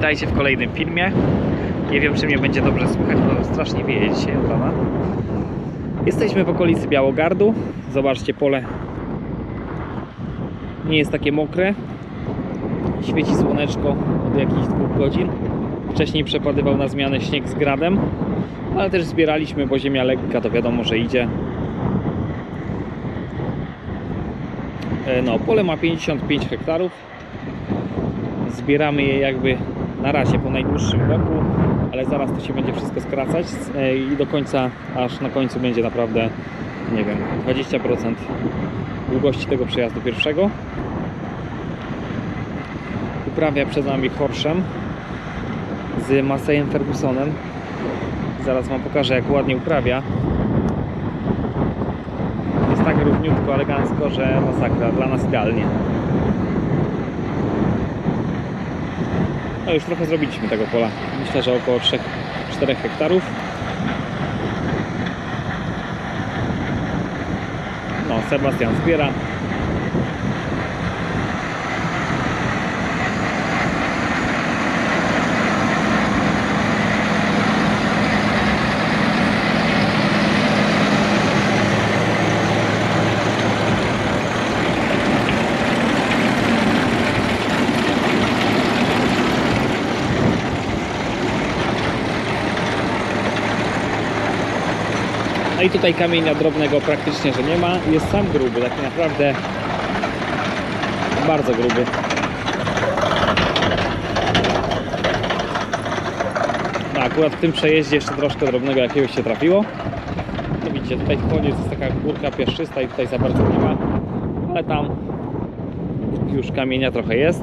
witajcie w kolejnym filmie. Nie wiem, czy mnie będzie dobrze słychać, bo strasznie wieje dzisiaj od rana. Jesteśmy w okolicy Białogardu. Zobaczcie, pole nie jest takie mokre. Świeci słoneczko od jakichś dwóch godzin. Wcześniej przepadywał na zmianę śnieg z gradem, ale też zbieraliśmy, bo ziemia lekka, to wiadomo, że idzie. E, No, pole ma 55 hektarów. Zbieramy je jakby na razie po najdłuższym boku, ale zaraz to się będzie wszystko skracać e, i do końca, aż na końcu będzie naprawdę, nie wiem, 20% długości tego przejazdu pierwszego. Uprawia przed nami Horszem z Masejem Fergusonem. Zaraz Wam pokażę, jak ładnie uprawia. Jest tak równiutko, elegancko, że masakra, dla nas idealnie. No już trochę zrobiliśmy tego pola. Myślę, że około 3-4 hektarów. No, Sebastian zbiera. No i tutaj kamienia drobnego praktycznie, że nie ma. Jest sam gruby, taki naprawdę bardzo gruby. No akurat w tym przejeździe jeszcze troszkę drobnego jakiegoś się trafiło. No widzicie, tutaj koniec jest taka górka piaszczysta i tutaj za bardzo nie ma. Ale tam już kamienia trochę jest.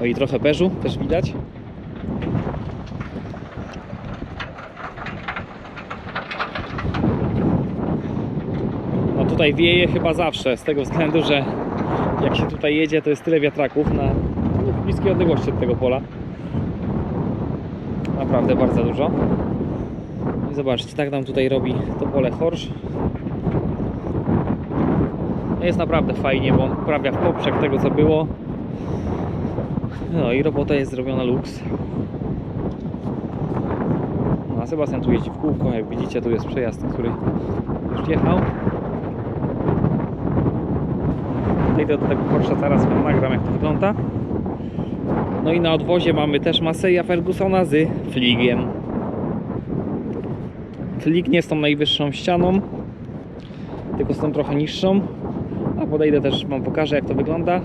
No i trochę beżu też widać. Tutaj wieje chyba zawsze, z tego względu, że jak się tutaj jedzie, to jest tyle wiatraków na bliskiej odległości od tego pola. Naprawdę bardzo dużo. I zobaczcie, tak nam tutaj robi to pole Horsz. Jest naprawdę fajnie, bo uprawia w poprzek tego co było. No i robota jest zrobiona luks. No, a Sebastian tu jeździ w kółko, jak widzicie tu jest przejazd, który już jechał. Podejdę do tego Porsche zaraz wam nagram jak to wygląda. No i na odwozie mamy też Maseja Fergusona z Fligiem. Flig nie z tą najwyższą ścianą, tylko z tą trochę niższą. A podejdę też wam pokażę jak to wygląda.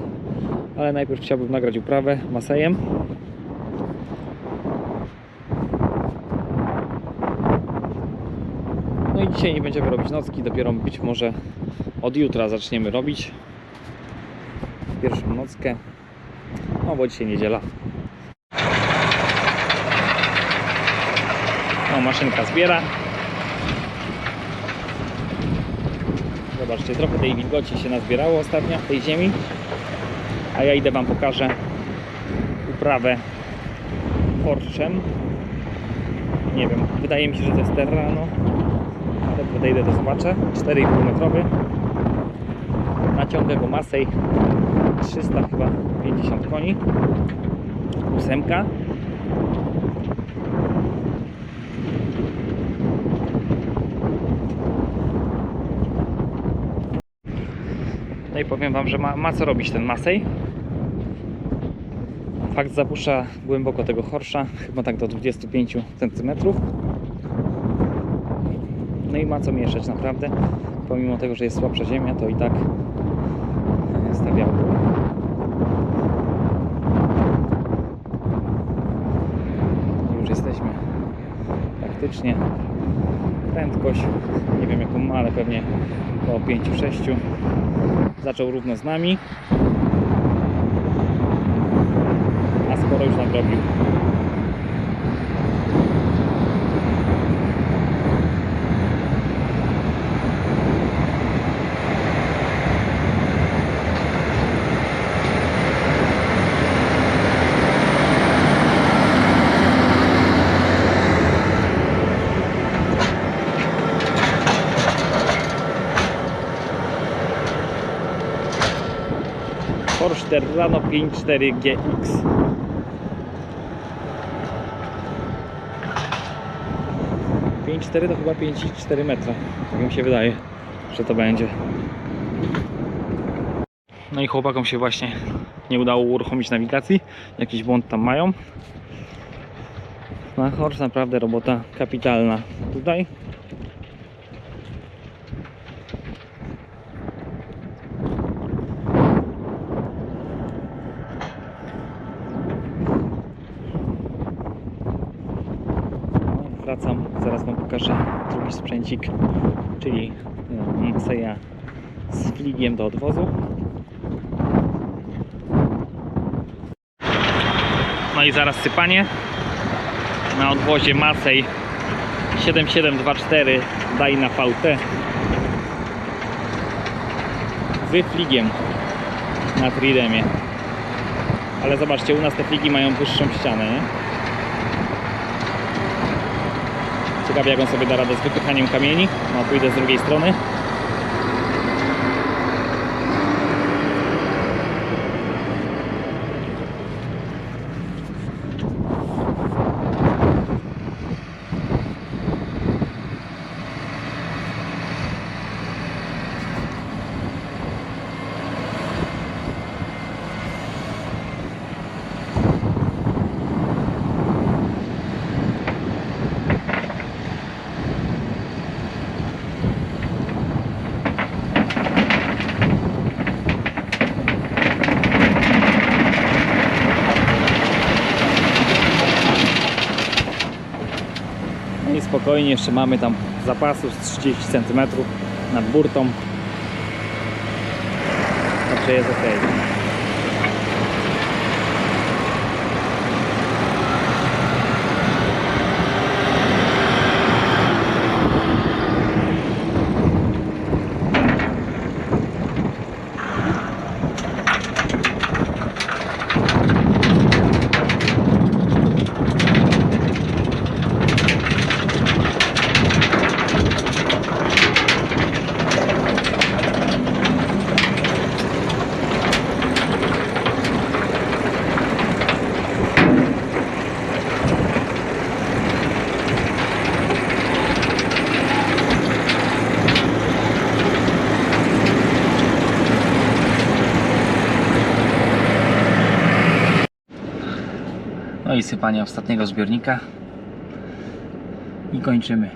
Ale najpierw chciałbym nagrać uprawę Masejem. No i dzisiaj nie będziemy robić nocki, dopiero być może od jutra zaczniemy robić pierwszą nockę. No bo dzisiaj niedziela. No maszynka zbiera. Zobaczcie, trochę tej wilgoci się nazbierało ostatnio w tej ziemi. A ja idę Wam pokażę uprawę porszczem. Nie wiem, wydaje mi się, że to jest Terrano. Ale podejdę to zobaczę. 4,5 metrowy. Naciągę go masej 300 chyba 50 koni. Ósemka. No i powiem Wam, że ma, ma co robić ten masej. Fakt zapuszcza głęboko tego chorsza, chyba tak do 25 cm. No i ma co mieszać naprawdę. Pomimo tego, że jest słabsza ziemia, to i tak stawiał. Już jesteśmy praktycznie. Prędkość, nie wiem jaką ma, ale pewnie około 5-6. Zaczął równo z nami. A sporo już nadrobił. Porsche Terrano 54 GX. Pięć cztery to chyba 5,4 metra. Tak mi się wydaje, że to będzie. No i chłopakom się właśnie nie udało uruchomić nawigacji. Jakiś błąd tam mają. No choć naprawdę robota kapitalna. Tutaj No, Wracam, zaraz Wam pokażę drugi sprzęcik, czyli e, Maseja z fligiem do odwozu. No i zaraz sypanie na odwozie Masej 7724 Dyna VT z fligiem na Tridemie. Ale zobaczcie, u nas te fligi mają wyższą ścianę, nie? Ciekawie jak on sobie da radę z wypychaniem kamieni. No pójdę z drugiej strony. I spokojnie jeszcze mamy tam zapasu z 30 cm nad burtą. Także jest ok. No i sypanie ostatniego zbiornika. I kończymy.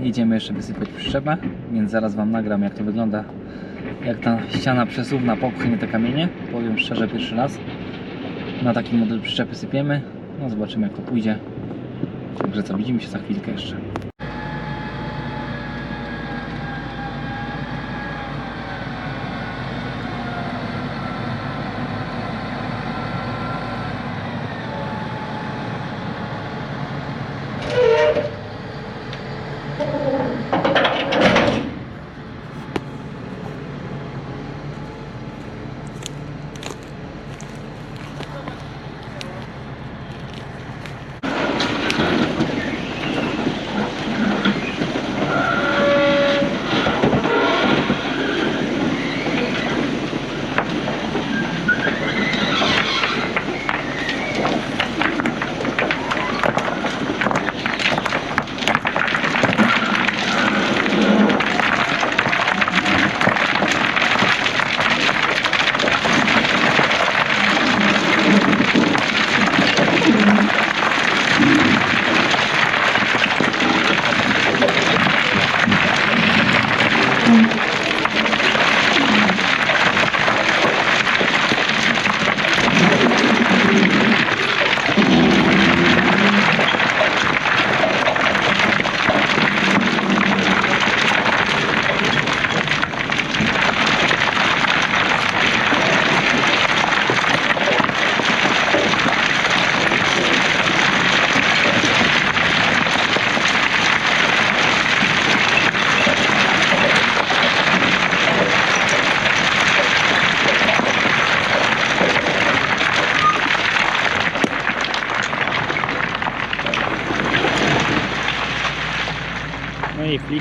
Jedziemy jeszcze wysypać przyczepę, więc zaraz Wam nagram jak to wygląda. Jak ta ściana przesuwna popchnie te kamienie. Powiem szczerze pierwszy raz. Na taki model przyczepy sypiemy. No zobaczymy jak to pójdzie. Także co, widzimy się za chwilkę jeszcze.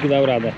Dał radę.